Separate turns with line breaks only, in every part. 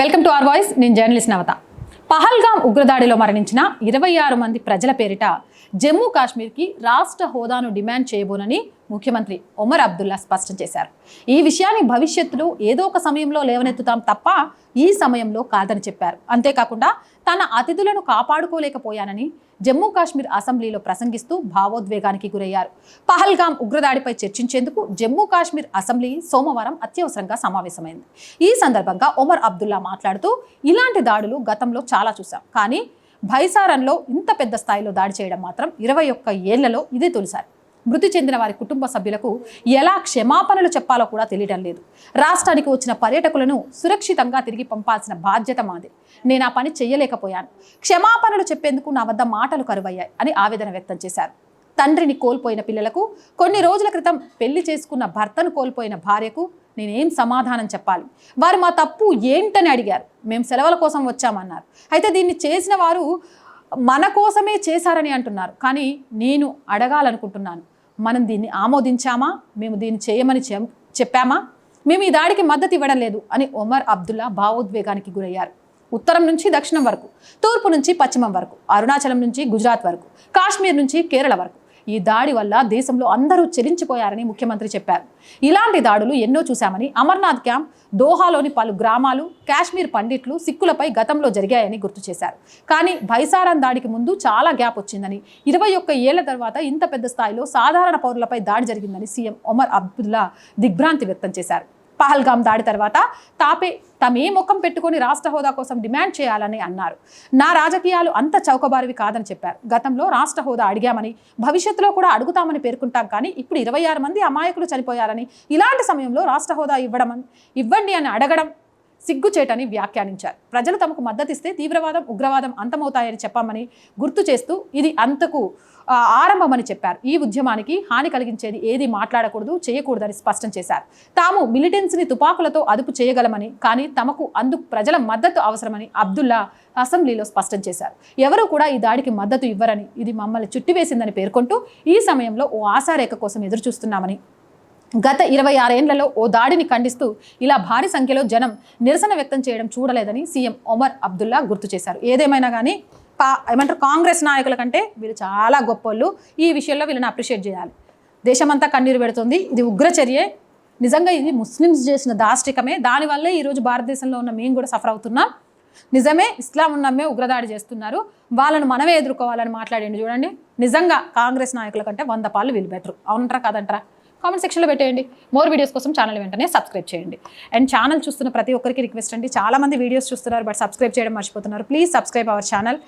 Welcome to R voice. నేను journalist Navata. Pahalgam ఉగ్రదాడిలో మరణించిన ఇరవై ఆరు మంది ప్రజల పేరిట జమ్మూ కాశ్మీర్కి రాష్ట్ర హోదాను డిమాండ్ చేయబోనని ముఖ్యమంత్రి ఒమర్ అబ్దుల్లా స్పష్టం చేశారు. ఈ విషయాన్ని భవిష్యత్తులో ఏదో ఒక సమయంలో లేవనెత్తుతాం తప్ప ఈ సమయంలో కాదని చెప్పారు. అంతేకాకుండా తన అతిథులను కాపాడుకోలేకపోయానని జమ్మూ కాశ్మీర్ అసెంబ్లీలో ప్రసంగిస్తూ భావోద్వేగానికి గురయ్యారు. పహల్గాం ఉగ్రదాడిపై చర్చించేందుకు జమ్మూ కాశ్మీర్ అసెంబ్లీ సోమవారం అత్యవసరంగా సమావేశమైంది. ఈ సందర్భంగా ఒమర్ అబ్దుల్లా మాట్లాడుతూ ఇలాంటి దాడులు గతంలో చాలా చూశాం. కానీ భైసారంలో ఇంత పెద్ద స్థాయిలో దాడి చేయడం మాత్రం ఇరవై ఒక్క ఏళ్ళలో ఇదే తొలిసారి. మృతి చెందిన వారి కుటుంబ సభ్యులకు ఎలా క్షమాపణలు చెప్పాలో కూడా తెలియడం లేదు. రాష్ట్రానికి వచ్చిన పర్యాటకులను సురక్షితంగా తిరిగి పంపాల్సిన బాధ్యత మాది. నేను ఆ పని చేయలేకపోయాను. క్షమాపణలు చెప్పేందుకు నా వద్ద మాటలు కరువయ్యాయి అని ఆవేదన వ్యక్తం చేశారు. తండ్రిని కోల్పోయిన పిల్లలకు కొన్ని రోజుల క్రితం పెళ్ళి చేసుకున్న భర్తను కోల్పోయిన భార్యకు నేనేం సమాధానం చెప్పాలి? వారు మా తప్పు ఏంటని అడిగారు. మేము సెలవుల కోసం వచ్చామన్నారు. అయితే దీన్ని చేసిన వారు మన కోసమే చేశారని అంటున్నారు. కానీ నేను అడగాలనుకుంటున్నాను. మనం దీన్ని ఆమోదించామా? మేము దీన్ని చేయమని చెప్పామా? మేము ఈ దాడికి మద్దతు ఇవ్వడం లేదు అని ఒమర్ అబ్దుల్లా భావోద్వేగానికి గురయ్యారు. ఉత్తరం నుంచి దక్షిణం వరకు తూర్పు నుంచి పశ్చిమం వరకు అరుణాచలం నుంచి గుజరాత్ వరకు కాశ్మీర్ నుంచి కేరళ వరకు. ఈ దాడి వల్ల దేశంలో అందరూ చెలించిపోయారని ముఖ్యమంత్రి చెప్పారు. ఇలాంటి దాడులు ఎన్నో చూశామని అమర్నాథ్ క్యాంప్ దోహాలోని పలు గ్రామాలు కాశ్మీర్ పండిట్లు సిక్కులపై గతంలో జరిగాయని గుర్తు చేశారు. కానీ భైసారాన్ దాడికి ముందు చాలా గ్యాప్ వచ్చిందని ఇరవై ఒక్క ఏళ్ళ తర్వాత ఇంత పెద్ద స్థాయిలో సాధారణ పౌరులపై దాడి జరిగిందని సీఎం ఒమర్ అబ్దుల్లా దిగ్భ్రాంతి వ్యక్తం చేశారు. పహల్గాం దాడి తర్వాత తాపే తమే ముఖం పెట్టుకొని రాష్ట్ర హోదా కోసం డిమాండ్ చేయాలని అన్నారు. నా రాజకీయాలు అంత చౌకబారివి కాదని చెప్పారు. గతంలో రాష్ట్ర హోదా అడిగామని భవిష్యత్తులో కూడా అడుగుతామని పేర్కొంటాం కానీ ఇప్పుడు ఇరవై ఆరు మంది అమాయకులు చనిపోయారని ఇలాంటి సమయంలో రాష్ట్ర హోదా ఇవ్వడం ఇవ్వండి అని అడగడం సిగ్గుచేటని వ్యాఖ్యానించారు. ప్రజలు తమకు మద్దతిస్తే తీవ్రవాదం ఉగ్రవాదం అంతమవుతాయని చెప్పామని గుర్తు చేస్తూ ఇది అంతకు ఆరంభమని చెప్పారు. ఈ ఉద్యమానికి హాని కలిగించేది ఏది మాట్లాడకూడదు చేయకూడదని స్పష్టం చేశారు. తాము మిలిటెన్స్ని తుపాకులతో అదుపు చేయగలమని కానీ తమకు అందుకు ప్రజల మద్దతు అవసరమని అబ్దుల్లా అసెంబ్లీలో స్పష్టం చేశారు. ఎవరూ కూడా ఈ దాడికి మద్దతు ఇవ్వరని ఇది మమ్మల్ని చుట్టివేసిందని పేర్కొంటూ ఈ సమయంలో ఓ ఆశారేఖ కోసం ఎదురుచూస్తున్నామని గత ఇరవై ఆరేళ్ళలో ఓ దాడిని ఖండిస్తూ ఇలా భారీ సంఖ్యలో జనం నిరసన వ్యక్తం చేయడం చూడలేదని సీఎం ఒమర్ అబ్దుల్లా గుర్తు చేశారు. ఏదేమైనా కానీ కా ఏమంటారు కాంగ్రెస్ నాయకుల కంటే వీళ్ళు చాలా గొప్పోళ్ళు. ఈ విషయంలో వీళ్ళని అప్రిషియేట్ చేయాలి. దేశమంతా కన్నీరు పెడుతుంది. ఇది ఉగ్రచర్యే నిజంగా ఇది ముస్లిమ్స్ చేసిన దాష్టికమే. దానివల్లే ఈరోజు భారతదేశంలో ఉన్న మేము కూడా సఫర్ అవుతున్నాం. నిజమే ఇస్లాం నమ్మే ఉగ్రదాడి చేస్తున్నారు. వాళ్ళను మనమే ఎదుర్కోవాలని మాట్లాడండి చూడండి. నిజంగా కాంగ్రెస్ నాయకుల కంటే వంద పాలు వీళ్ళు బెటరు. అవునంటారా కాదంటారా? కామెంట్ సెక్షన్లో పెట్టేయండి. మోర్ వీడియోస్ కోసం ఛానల్ వెంటనే సబ్స్క్రైబ్ చేయండి. అండ్ ఛానల్ చూస్తున్న ప్రతి ఒక్కరికి రిక్వెస్ట్ అండి. చాలా మంది వీడియోస్ చూస్తున్నారు బట్ సబ్స్క్రైబ్ చేయడం మర్చిపోతున్నారు. Please subscribe our channel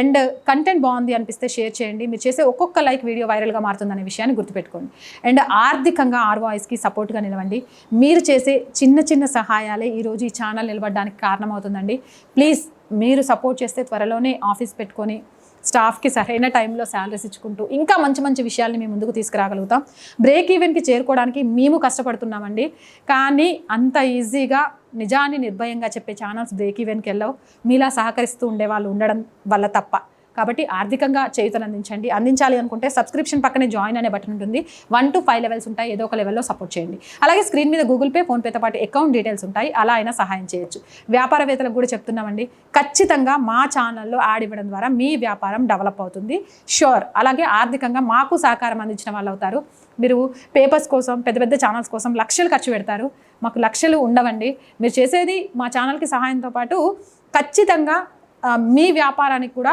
and content బాగుంది అనిపిస్తే షేర్ చేయండి. మీరు చేసే ఒక్కొక్క లైక్ వీడియో వైరల్గా మారుతుందనే విషయాన్ని గుర్తుపెట్టుకోండి. అండ్ ఆర్థికంగా ఆర్వాయిస్కి సపోర్ట్గా నిలవండి. మీరు చేసే చిన్న చిన్న సహాయాలే ఈరోజు ఈ ఛానల్ నిలబడడానికి కారణమవుతుందండి. ప్లీజ్ మీరు సపోర్ట్ చేస్తే త్వరలోనే ఆఫీస్ పెట్టుకొని స్టాఫ్కి సరైన టైంలో శాలరీస్ ఇచ్చుకుంటూ ఇంకా మంచి మంచి విషయాల్ని మేము ముందుకు తీసుకురాగలుగుతాం. బ్రేక్ ఈవెన్కి చేరుకోవడానికి మేము కష్టపడుతున్నామండి. కానీ అంత ఈజీగా నిజాన్ని నిర్భయంగా చెప్పే ఛానల్స్ బ్రేక్ ఈవెన్కి వెళ్ళవు. మీలా సహకరిస్తూ ఉండే వాళ్ళు ఉండడం వల్ల తప్ప. కాబట్టి ఆర్థికంగా చేయుతను అందించండి. అందించాలి అనుకుంటే సబ్స్క్రిప్షన్ పక్కనే జాయిన్ అనే బటన్ ఉంటుంది. వన్ టు ఫైవ్ లెవెల్స్ ఉంటాయి. ఏదో ఒక లెవెల్లో సపోర్ట్ చేయండి. అలాగే స్క్రీన్ మీద గూగుల్ పే ఫోన్పేతో పాటు అకౌంట్ డీటెయిల్స్ ఉంటాయి. అలా అయినా సహాయం చేయొచ్చు. వ్యాపారవేత్తలకు కూడా చెప్తున్నామండి. ఖచ్చితంగా మా ఛానల్లో యాడ్ ఇవ్వడం ద్వారా మీ వ్యాపారం డెవలప్ అవుతుంది. షూర్. అలాగే ఆర్థికంగా మాకు సహకారం అందించిన వాళ్ళు అవుతారు. మీరు పేపర్స్ కోసం పెద్ద పెద్ద ఛానల్స్ కోసం లక్షలు ఖర్చు పెడతారు. మాకు లక్షలు ఉండవండి. మీరు చేసేది మా ఛానల్కి సహాయంతో పాటు ఖచ్చితంగా మీ వ్యాపారానికి కూడా